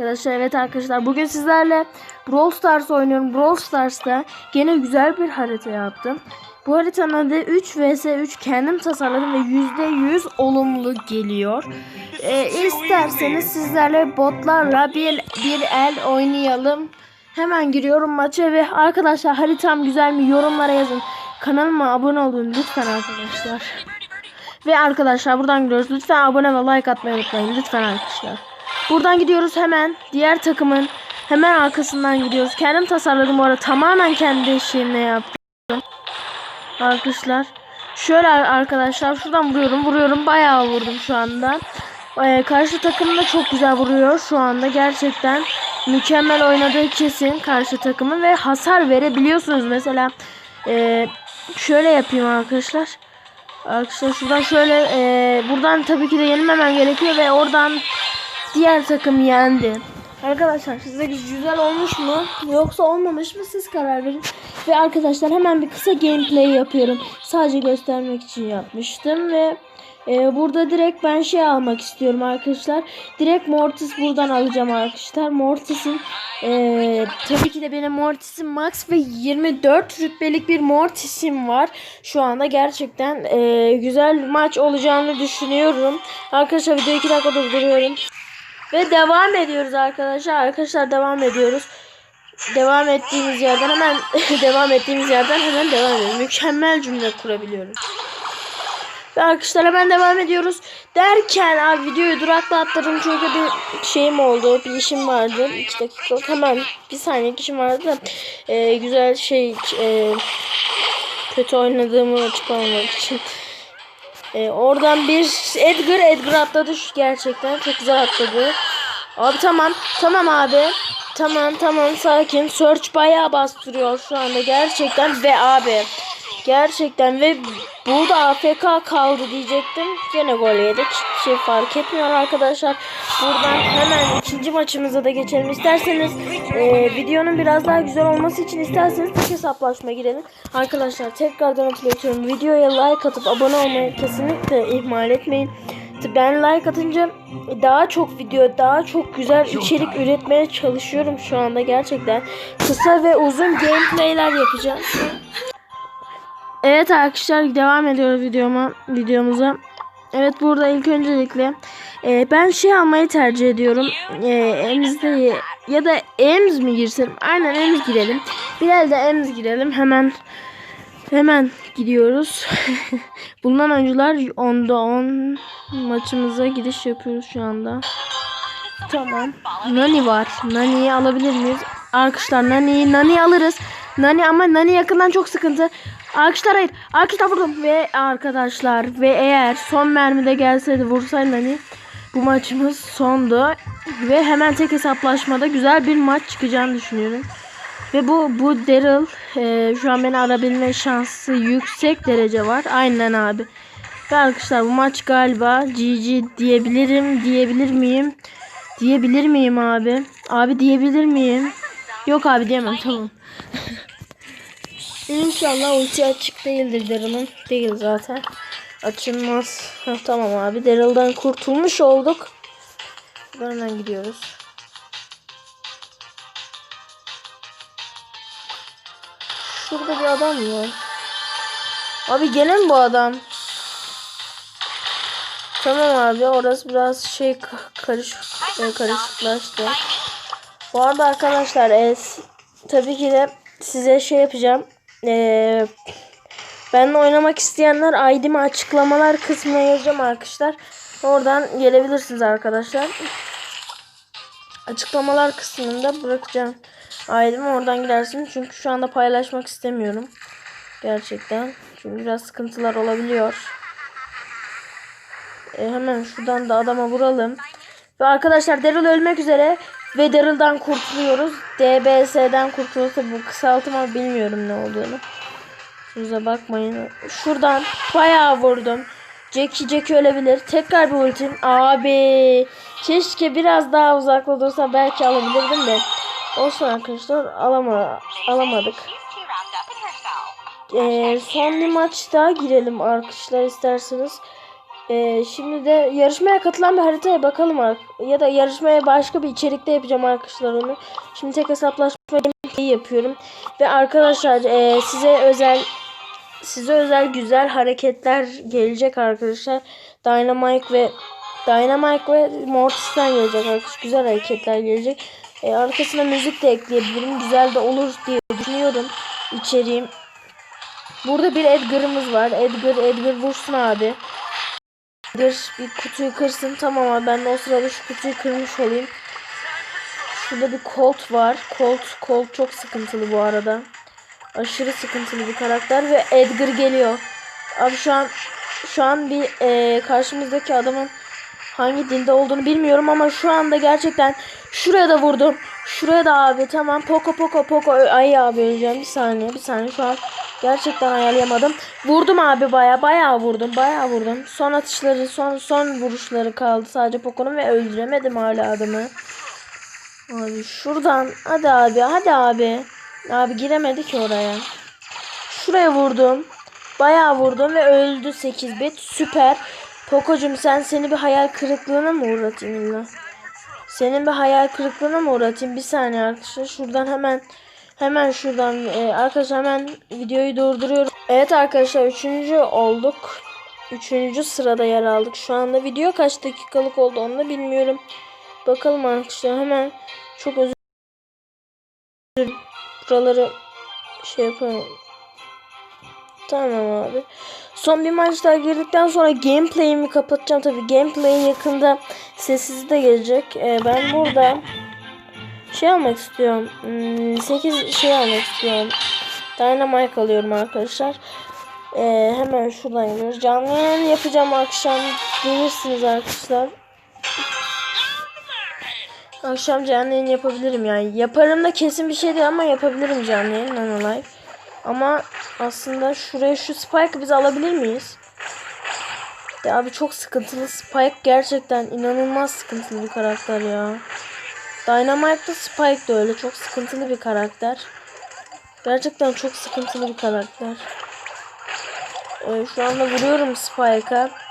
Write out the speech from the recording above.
Arkadaşlar evet arkadaşlar bugün sizlerle Brawl Stars oynuyorum. Brawl Stars'ta gene güzel bir harita yaptım. Bu haritanın adı 3 vs 3 kendim tasarladım ve %100 olumlu geliyor. Ee, isterseniz sizlerle botlarla bir, bir el oynayalım. Hemen giriyorum maça ve arkadaşlar haritam güzel mi yorumlara yazın. Kanalıma abone olun lütfen arkadaşlar. Ve arkadaşlar buradan gidiyoruz. Lütfen abone ve like atmayı unutmayın. Lütfen arkadaşlar. Buradan gidiyoruz hemen. Diğer takımın hemen arkasından gidiyoruz. Kendim tasarladım bu arada. Tamamen kendi şeyimle yaptım. Arkadaşlar. Şöyle arkadaşlar şuradan vuruyorum. Vuruyorum. Bayağı vurdum şu anda. Ee, karşı takım da çok güzel vuruyor şu anda. Gerçekten mükemmel oynadığı kesin karşı takımı ve hasar verebiliyorsunuz. Mesela e, şöyle yapayım arkadaşlar. Arkadaşlar şuradan şöyle e, buradan tabii ki de yenilmemem gerekiyor ve oradan diğer takım yendi. Arkadaşlar size güzel olmuş mu yoksa olmamış mı siz karar verin. Ve arkadaşlar hemen bir kısa gameplay yapıyorum. Sadece göstermek için yapmıştım ve e, burada direkt ben şey almak istiyorum arkadaşlar. Direkt Mortis buradan alacağım arkadaşlar. Mortis'in e, tabii ki de benim Mortis'im Max ve 24 rütbelik bir Mortis'im var. Şu anda gerçekten e, güzel maç olacağını düşünüyorum. Arkadaşlar videoyu 2 dakika durduruyorum. Ve devam ediyoruz arkadaşlar. Arkadaşlar devam ediyoruz. Devam ettiğimiz yerden hemen devam ettiğimiz yerden hemen devam ediyoruz. Mükemmel cümle kurabiliyoruz. Ve arkadaşlar hemen devam ediyoruz. Derken abi videoyu duraklatladım çünkü bir şeyim oldu. Bir işim vardı. 2 dakikalık hemen bir saniye işim vardı da e, güzel şey e, kötü oynadığımı açıklamamak için. E, oradan bir Edgar Edgar atladı gerçekten çok güzel atladı. Abi tamam tamam abi. Tamam tamam sakin. Search bayağı bastırıyor şu anda gerçekten ve abi gerçekten ve burada AFK kaldı diyecektim. Yine gol yedik. Şey fark etmiyor arkadaşlar. Buradan hemen ikinci maçımıza da geçelim. İsterseniz e, videonun biraz daha güzel olması için isterseniz tek hesaplaşma girelim. Arkadaşlar tekrardan hatırlatıyorum. Videoya like atıp abone olmayı kesinlikle ihmal etmeyin. Ben like atınca daha çok video, daha çok güzel içerik üretmeye çalışıyorum şu anda gerçekten. Kısa ve uzun gameplayler yapacağım. Evet arkadaşlar devam ediyoruz videoma, videomuza. Evet burada ilk öncelikle e, ben şey almayı tercih ediyorum. E, Ems'de ya da Ems mi girsem? Aynen Ems girelim. Biraz da Ems girelim. Hemen hemen gidiyoruz. Bulunan oyuncular 10'da 10 maçımıza giriş yapıyoruz şu anda. Tamam. Nani var. Nani'yi alabilir miyiz? Arkadaşlar Nani'yi Nani alırız. Nani ama Nani yakından çok sıkıntı. Arkadaşlar hayır. Arkadaşlar vurdum. Ve arkadaşlar ve eğer son mermide gelseydi vursaydı Nani bu maçımız sondu. Ve hemen tek hesaplaşmada güzel bir maç çıkacağını düşünüyorum. Ve bu bu Daryl e, şu an beni arabilme şansı yüksek derece var. Aynen abi. Ve arkadaşlar bu maç galiba GG diyebilirim. Diyebilir miyim? Diyebilir miyim abi? Abi diyebilir miyim? Yok abi diyemem tamam. İnşallah ulti açık değildir Daryl'ın. Değil zaten. Açılmaz. Heh, tamam abi. Daryl'dan kurtulmuş olduk. Buradan gidiyoruz. Şurada bir adam var. Abi gene mi bu adam? Tamam abi orası biraz şey ka- karış e, karışıklaştı. Bu arada arkadaşlar e, tabii ki de size şey yapacağım. E, benimle oynamak isteyenler ID'mi açıklamalar kısmına yazacağım arkadaşlar. Oradan gelebilirsiniz arkadaşlar. Açıklamalar kısmında bırakacağım. ID'mi oradan gidersiniz. Çünkü şu anda paylaşmak istemiyorum. Gerçekten. Çünkü biraz sıkıntılar olabiliyor. E, hemen şuradan da adama vuralım. Ve arkadaşlar Daryl ölmek üzere. Ve Daryl'dan kurtuluyoruz. DBS'den kurtuluyorsa bu kısaltma bilmiyorum ne olduğunu. Size bakmayın. Şuradan bayağı vurdum. Jackie Jackie ölebilir. Tekrar bir ultim. Abi. Keşke biraz daha uzakta belki alabilirdim de. Olsun arkadaşlar alama, alamadık. Ee, son bir maç girelim arkadaşlar isterseniz. Ee, şimdi de yarışmaya katılan bir haritaya bakalım ya da yarışmaya başka bir içerikte yapacağım arkadaşlar onu. Şimdi tek hesaplaşma yapıyorum ve arkadaşlar e, size özel size özel güzel hareketler gelecek arkadaşlar. Dynamite ve Dynamite ve Mortis'ten gelecek arkadaşlar. Güzel hareketler gelecek. E, arkasına müzik de ekleyebilirim. Güzel de olur diye düşünüyorum içeriğim. Burada bir Edgar'ımız var. Edgar, Edgar vursun abi. Edgar bir kutuyu kırsın. Tamam abi ben de o sırada şu kutuyu kırmış olayım. Şurada bir Colt var. Colt, Colt çok sıkıntılı bu arada. Aşırı sıkıntılı bir karakter ve Edgar geliyor. Abi şu an şu an bir e, karşımızdaki adamın hangi dinde olduğunu bilmiyorum ama şu anda gerçekten şuraya da vurdum. Şuraya da abi tamam poko poko poko ay abi öleceğim bir saniye bir saniye şu an gerçekten ayarlayamadım. Vurdum abi baya baya vurdum baya vurdum. Son atışları son son vuruşları kaldı sadece pokonun ve öldüremedim hala adamı. Abi şuradan hadi abi hadi abi. Abi giremedi ki oraya. Şuraya vurdum. Bayağı vurdum ve öldü 8 bit. Süper. Poco'cum sen seni bir hayal kırıklığına mı uğratayım illa? Senin bir hayal kırıklığına mı uğratayım? Bir saniye arkadaşlar. Şuradan hemen hemen şuradan e, arkadaşlar hemen videoyu durduruyorum. Evet arkadaşlar 3. olduk. 3. sırada yer aldık. Şu anda video kaç dakikalık oldu onu da bilmiyorum. Bakalım arkadaşlar hemen çok özür dilerim. Buraları şey yapalım. Tamam abi. Son bir maç daha girdikten sonra gameplay'imi kapatacağım. Tabi gameplay yakında sessiz de gelecek. Ee, ben burada şey almak istiyorum. Hmm, 8 şey almak istiyorum. Dynamite alıyorum arkadaşlar. Ee, hemen şuradan gidiyoruz. Canlı yayın yapacağım akşam. Gelirsiniz arkadaşlar. Akşam canlı yayın yapabilirim yani. Yaparım da kesin bir şey değil ama yapabilirim canlı yayın. Nano Live. Ama aslında şuraya şu Spike'ı biz alabilir miyiz? Ya abi çok sıkıntılı. Spike gerçekten inanılmaz sıkıntılı bir karakter ya. Dynamite'da Spike de öyle. Çok sıkıntılı bir karakter. Gerçekten çok sıkıntılı bir karakter. Ee, şu anda vuruyorum Spike'a.